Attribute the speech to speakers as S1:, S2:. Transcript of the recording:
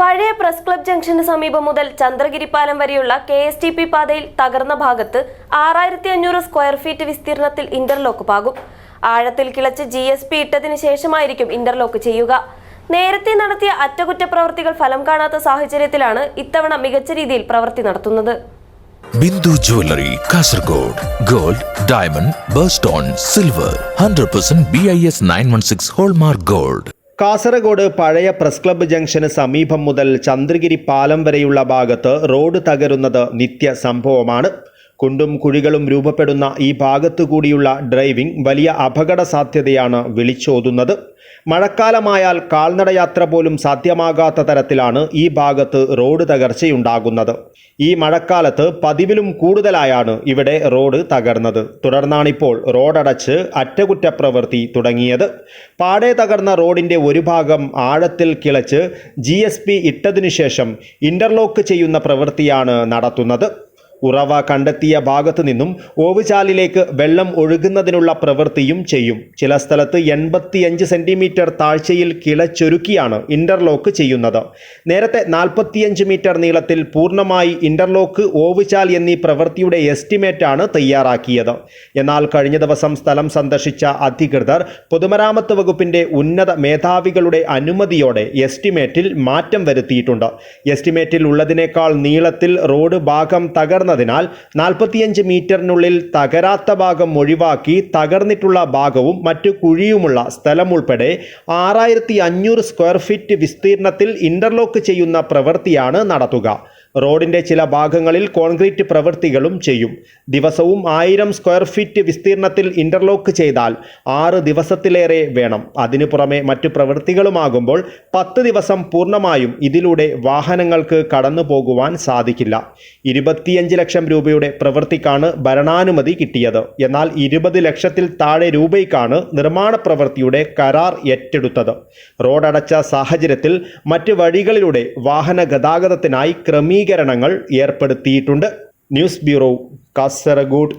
S1: പഴയ press club junction സമീപം മുതൽ ചന്ദ്രഗിരിപ്പാലം വരെയുള്ള കെ എസ് ടി പി പാതയിൽ തകർന്ന ഭാഗത്ത് ആറായിരത്തി അഞ്ഞൂറ് സ്ക്വയർ ഫീറ്റ് വിസ്തീർണത്തിൽ ഇന്റർലോക്ക് പാകും. ആഴത്തിൽ കിളച്ച് ജി എസ് പി ഇട്ടതിന് ശേഷമായിരിക്കും ഇന്റർലോക്ക് ചെയ്യുക. നേരത്തെ നടത്തിയ അറ്റകുറ്റപ്രവൃത്തികൾ ഫലം കാണാത്ത സാഹചര്യത്തിലാണ് ഇത്തവണ മികച്ച രീതിയിൽ പ്രവൃത്തി നടത്തുന്നത്.
S2: Bindu jewellery Kasaragod gold diamond birthstone silver hundred percent B I S nine one six hallmark gold.
S3: Kasaragod പഴയ പ്രസ് ക്ലബ്ബ് ജംഗ്ഷന് സമീപം മുതൽ ചന്ദ്രഗിരി പാലം വരെയുള്ള ഭാഗത്ത് റോഡ് തകരുന്നത് നിത്യ സംഭവമാണ്. കുണ്ടും കുഴികളും രൂപപ്പെടുന്ന ഈ ഭാഗത്തു കൂടിയുള്ള ഡ്രൈവിംഗ് വലിയ അപകട സാധ്യതയാണ് വിളിച്ചോതുന്നത്. മഴക്കാലമായാൽ കാൽനടയാത്ര പോലും സാധ്യമാകാത്ത തരത്തിലാണ് ഈ ഭാഗത്ത് റോഡ് തകർച്ചയുണ്ടാകുന്നത്. ഈ മഴക്കാലത്ത് പതിവിലും കൂടുതലായാണ് ഇവിടെ റോഡ് തകർന്നത്. തുടർന്നാണിപ്പോൾ റോഡടച്ച് അറ്റകുറ്റപ്രവൃത്തി തുടങ്ങിയത്. പാടെ തകർന്ന റോഡിന്റെ ഒരു ഭാഗം ആഴത്തിൽ കിളച്ച് ജി എസ് പി ഇട്ടതിനു ശേഷം ഇന്റർലോക്ക് ചെയ്യുന്ന പ്രവൃത്തിയാണ് നടത്തുന്നത്. ഉറവ കണ്ടെത്തിയ ഭാഗത്തു നിന്നും ഓവുചാലിലേക്ക് വെള്ളം ഒഴുകുന്നതിനുള്ള പ്രവൃത്തിയും ചെയ്യും. ചില സ്ഥലത്ത് എൺപത്തിയഞ്ച് സെന്റിമീറ്റർ താഴ്ചയിൽ കിളച്ചൊരുക്കിയാണ് ഇന്റർലോക്ക് ചെയ്യുന്നത്. നേരത്തെ നാൽപ്പത്തിയഞ്ച് മീറ്റർ നീളത്തിൽ പൂർണമായി ഇന്റർലോക്ക് ഓവുചാൽ എന്നീ പ്രവൃത്തിയുടെ എസ്റ്റിമേറ്റാണ് തയ്യാറാക്കിയത്. എന്നാൽ കഴിഞ്ഞ ദിവസം സ്ഥലം സന്ദർശിച്ച അധികൃതർ പൊതുമരാമത്ത് വകുപ്പിന്റെ ഉന്നത മേധാവികളുടെ അനുമതിയോടെ എസ്റ്റിമേറ്റിൽ മാറ്റം വരുത്തിയിട്ടുണ്ട്. എസ്റ്റിമേറ്റിൽ ഉള്ളതിനേക്കാൾ നീളത്തിൽ റോഡ് ഭാഗം തകർന്നതിനാൽ നാൽപ്പത്തിയഞ്ച് മീറ്ററിനുള്ളിൽ തകരാത്ത ഭാഗം ഒഴിവാക്കി തകർന്നിട്ടുള്ള ഭാഗവും മറ്റു കുഴിയുമുള്ള സ്ഥലം ഉൾപ്പെടെ ആറായിരത്തി സ്ക്വയർ ഫീറ്റ് വിസ്തീർണത്തിൽ ഇന്റർലോക്ക് ചെയ്യുന്ന പ്രവൃത്തിയാണ് നടത്തുക. റോഡിന്റെ ചില ഭാഗങ്ങളിൽ കോൺക്രീറ്റ് പ്രവൃത്തികളും ചെയ്യും. ദിവസവും ആയിരം സ്ക്വയർ ഫീറ്റ് വിസ്തീർണത്തിൽ ഇന്റർലോക്ക് ചെയ്താൽ ആറ് ദിവസത്തിലേറെ വേണം. അതിനു പുറമെ മറ്റു പ്രവൃത്തികളുമാകുമ്പോൾ പത്ത് ദിവസം പൂർണമായും ഇതിലൂടെ വാഹനങ്ങൾക്ക് കടന്നു പോകുവാൻ സാധിക്കില്ല. ഇരുപത്തിയഞ്ച് ലക്ഷം രൂപയുടെ പ്രവൃത്തിക്കാണ് ഭരണാനുമതി കിട്ടിയത്. എന്നാൽ ഇരുപത് ലക്ഷത്തിൽ താഴെ രൂപയ്ക്കാണ് നിർമ്മാണ പ്രവൃത്തിയുടെ കരാർ ഏറ്റെടുത്തത്. റോഡടച്ച സാഹചര്യത്തിൽ മറ്റ് വഴികളിലൂടെ വാഹന ഗതാഗതത്തിനായി ക്രമീകരണങ്ങൾ ഏർപ്പെടുത്തിയിട്ടുണ്ട്. News bureau Kasaragod.